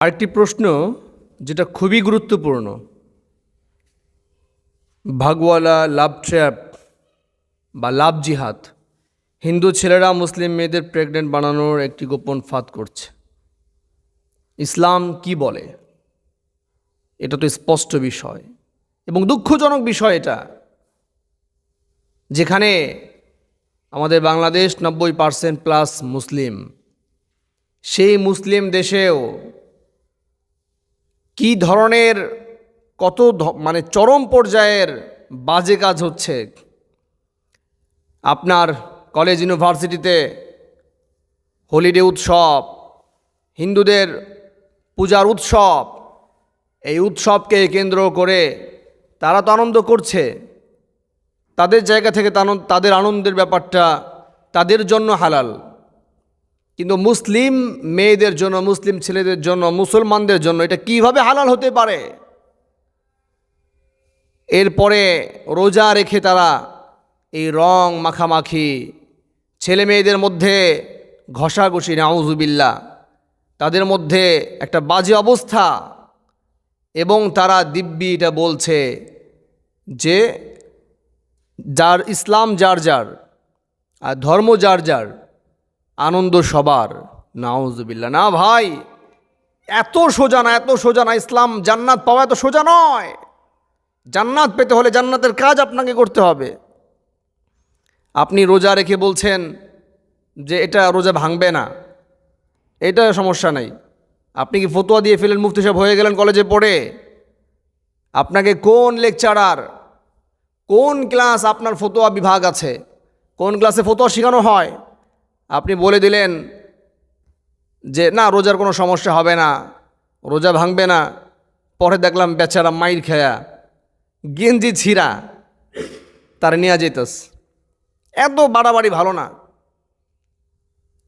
আরেকটি প্রশ্ন যেটা খুবই গুরুত্বপূর্ণ। ভাগওয়ালা, লাভ ট্র্যাপ বা লাভ জিহাদ, হিন্দু ছেলেরা মুসলিম মেয়েদের প্রেগনেন্ট বানানোর একটি গোপন ফাঁদ করছে। ইসলাম কি বলে? এটা তো স্পষ্ট বিষয় এবং দুঃখজনক বিষয় এটা। যেখানে আমাদের বাংলাদেশ নব্বই পার্সেন্ট প্লাস মুসলিম, সেই মুসলিম দেশেও কি ধরনের কত মানে চরম পর্যায়ের বাজে কাজ হচ্ছে? আপনার কলেজ, ইউনিভার্সিটিতে হোলিডে উৎসব, হিন্দুদের পূজার উৎসব, এই উৎসবকে কেন্দ্র করে তারা তো আনন্দ করছে। তাদের জায়গা থেকে তাদের আনন্দের ব্যাপারটা তাদের জন্য হালাল। কিন্তু মুসলিম মেয়েদের জন্য, মুসলিম ছেলেদের জন্য, মুসলমানদের জন্য এটা কীভাবে হালাল হতে পারে? এরপরে রোজা রেখে তারা এই রং মাখামাখি, ছেলে মেয়েদের মধ্যে ঘষাঘষি নাউজুবিল্লা তাদের মধ্যে একটা বাজে অবস্থা। এবং তারা দিব্যি এটা বলছে যে, যার ইসলাম যার যার, আর ধর্ম যার যার আনন্দ সবার। নাউজুবিল্লা না ভাই, এত সোজা না, এত সোজা না। ইসলাম জান্নাত পাওয়া এত সোজা নয়। জান্নাত পেতে হলে জান্নাতের কাজ আপনাকে করতে হবে। আপনি রোজা রেখে বলছেন যে এটা রোজা ভাঙবে না। এটা সমস্যা নেই। আপনি কি ফতোয়া দিয়ে ফেলেন মুফতি সাহেব হয়ে গেলেন কলেজে পড়ে? আপনাকে কোন লেকচারার, কোন ক্লাস আপনার ফতোয়া বিভাগ আছে? কোন ক্লাসে ফতোয়া শেখানো হয়? আপনি বলে দিলেন যে, না, রোজার কোনো সমস্যা হবে না, রোজা ভাঙবে না। পরে দেখলাম বেচারা মাইর খেয়া গেঞ্জি ছিঁড়া তার নিয়ে যেতস এত বাড়াবাড়ি ভালো না।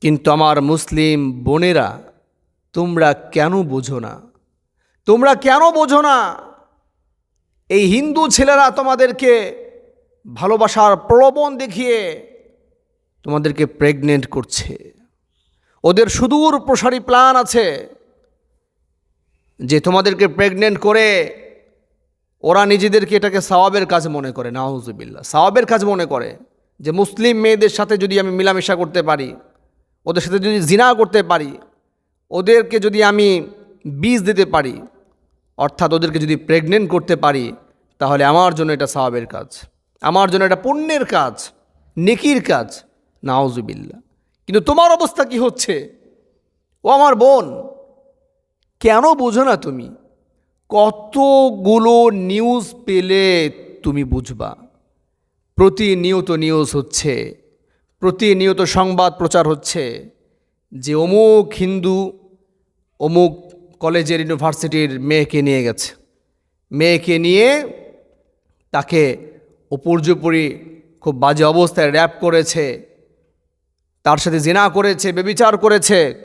কিন্তু আমার মুসলিম বোনেরা, তোমরা কেন বোঝো না? তোমরা কেন বোঝো না? এই হিন্দু ছেলেরা তোমাদেরকে ভালোবাসার প্রলোভন দেখিয়ে তোমাদেরকে প্রেগনেন্ট করছে। ওদের সুদূর প্রসারী প্ল্যান আছে যে তোমাদেরকে প্রেগনেন্ট করে ওরা নিজেদেরকে এটাকে সওয়াবের কাজ মনে করে নাউজুবিল্লা সওয়াবের কাজ মনে করে যে মুসলিম মেয়েদের সাথে যদি আমি মিলামেশা করতে পারি, ওদের সাথে যদি জিনা করতে পারি, ওদেরকে যদি আমি বীজ দিতে পারি, অর্থাৎ ওদেরকে যদি প্রেগনেন্ট করতে পারি, তাহলে আমার জন্য এটা সওয়াবের কাজ। আমার জন্য এটা পুণ্যের কাজ, নেকির কাজ। নাউজুবিল্লা কিন্তু তোমার অবস্থা কি হচ্ছে? ও আমার বোন, কেন বোঝো না তুমি? কতগুলো নিউজ পেলে তুমি বুঝবা? প্রতিনিয়ত নিউজ হচ্ছে, প্রতিনিয়ত সংবাদ প্রচার হচ্ছে যে অমুক হিন্দু অমুক কলেজের ইউনিভার্সিটির মেয়েকে নিয়ে গেছে। মেয়েকে নিয়ে তাকে উপর্যুপরি খুব বাজে অবস্থায় র্যাপ করেছে। তার সাথে জেনা করেছে, বেবিচার করেছে।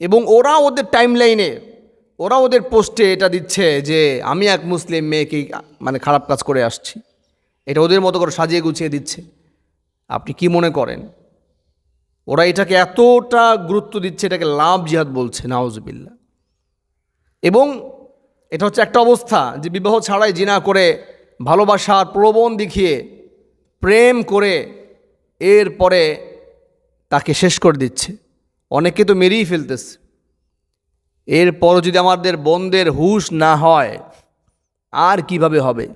এবং ওরা ওদের টাইম লাইনে ওরা ওদের পোস্টে এটা দিচ্ছে যে, আমি এক মুসলিম মেয়েকে মানে খারাপ কাজ করে আসছি। এটা ওদের মতো করে সাজিয়ে গুছিয়ে দিচ্ছে। আপনি কি মনে করেন? ওরা এটাকে এতটা গুরুত্ব দিচ্ছে, এটাকে লাভ জিহাদ বলছে নাওজবিল্লা এবং এটা হচ্ছে একটা অবস্থা যে বিবাহ ছাড়াই জিনা করে, ভালোবাসার প্রলোভন দেখিয়ে, প্রেম করে, এরপরে তাকে শেষ করে দিচ্ছে। অনেকে তো মেরেই ফেলতেছে। এরপর যদি আমাদের বোনদের হুশ না হয়, আর কীভাবে হবে?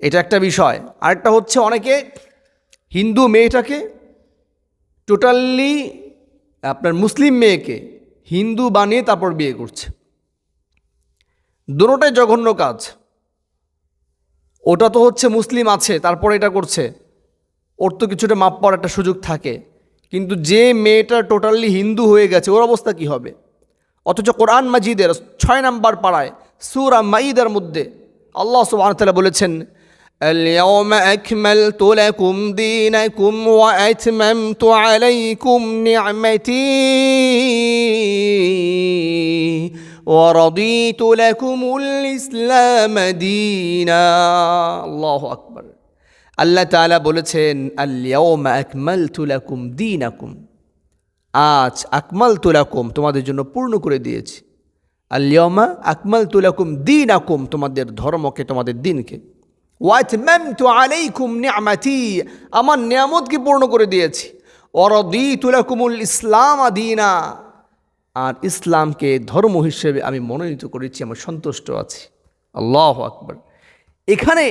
এটা একটা বিষয়। আরেকটা হচ্ছে অনেকে হিন্দু মেয়েটাকে টোটালি আপনার মুসলিম মেয়েকে হিন্দু বানিয়ে তারপর বিয়ে করছে। দুটোটাই জঘন্য কাজ। ওটা তো হচ্ছে মুসলিম আছে, তারপর এটা করছে। ওর তো কিছুটা মাপ পাওয়ার একটা সুযোগ থাকে কিন্তু যে মেয়েটা টোটালি হিন্দু হয়ে গেছে ওর অবস্থা কি হবে অথচ কোরআন মাজিদের ছয় নাম্বার পাড়ায় সুরা মাইদের মধ্যে আল্লাহ সুবহানাহু বলেছেন اليوم أكملت لكم دينكم وأتممت عليكم نعمتي ورضيت لكم الإسلام دينا الله أكبر আল্লাহ তাআলা বলেছেন আল্লাউমা আকমালতু লাকুম দীনাকুম। আজ আকমাল তুলাকুম তোমাদের জন্য পূর্ণ করে দিয়েছি। আল্লিয়মা আকমাল তুলাকুম দিন আকুম তোমাদের ধর্মকে, তোমাদের দিনকে। ওয়াত ম্যাম তো আলাইকুম নিয়ামাতি আমার নিয়ামতকে পূর্ণ করে দিয়েছি। অরদি তুলাকুমুল ইসলাম আদিনা আর ইসলামকে ধর্ম হিসেবে আমি মনোনীত করেছি আমার সন্তুষ্ট আছি। আল্লাহ আকবর। এখানে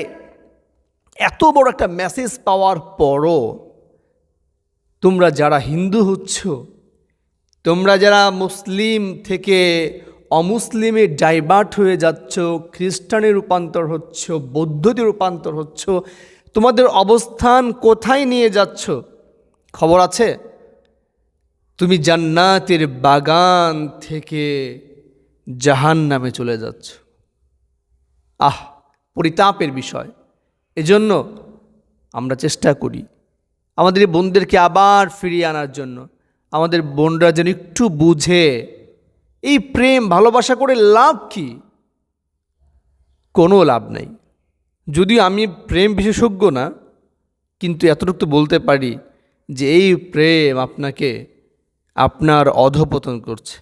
এত বড় একটা মেসেজ পাওয়ার পরও তোমরা যারা হিন্দু হচ্ছ, তোমরা যারা মুসলিম থেকে অমুসলিমে ডাইভার্ট হয়ে যাচ্ছ, খ্রিস্টানে রূপান্তর হচ্ছ, বৌদ্ধতে রূপান্তর হচ্ছ, তোমাদের অবস্থান কোথায় নিয়ে যাচ্ছ? খবর আছে? তুমি জান্নাতের বাগান থেকে জাহান নামে চলে যাচ্ছ। আহ, পরিতাপের বিষয়। এজন্য আমরা চেষ্টা করি আমাদের এই বোনদেরকে আবার ফিরিয়ে আনার জন্য। আমাদের বোনরা যেন একটু বুঝে এই প্রেম, ভালোবাসা করে লাভ কি? কোনো লাভ নেই। যদিও আমি প্রেম বিশেষজ্ঞ না, কিন্তু এতটুকু বলতে পারি যে এই প্রেম আপনাকে, আপনার অধপতন করছে।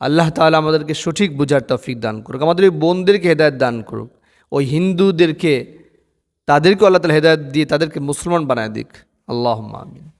আল্লাহ তাহলে আমাদেরকে সঠিক বোঝার তফিক দান করুক। আমাদের ওই বোনদেরকে হেদায়ত দান করুক। ওই হিন্দুদেরকে তাদেরকে আল্লাহ তালা হেদায়ত দিয়ে তাদেরকে মুসলমান বানায় দিক। আল্লাহ আমিন।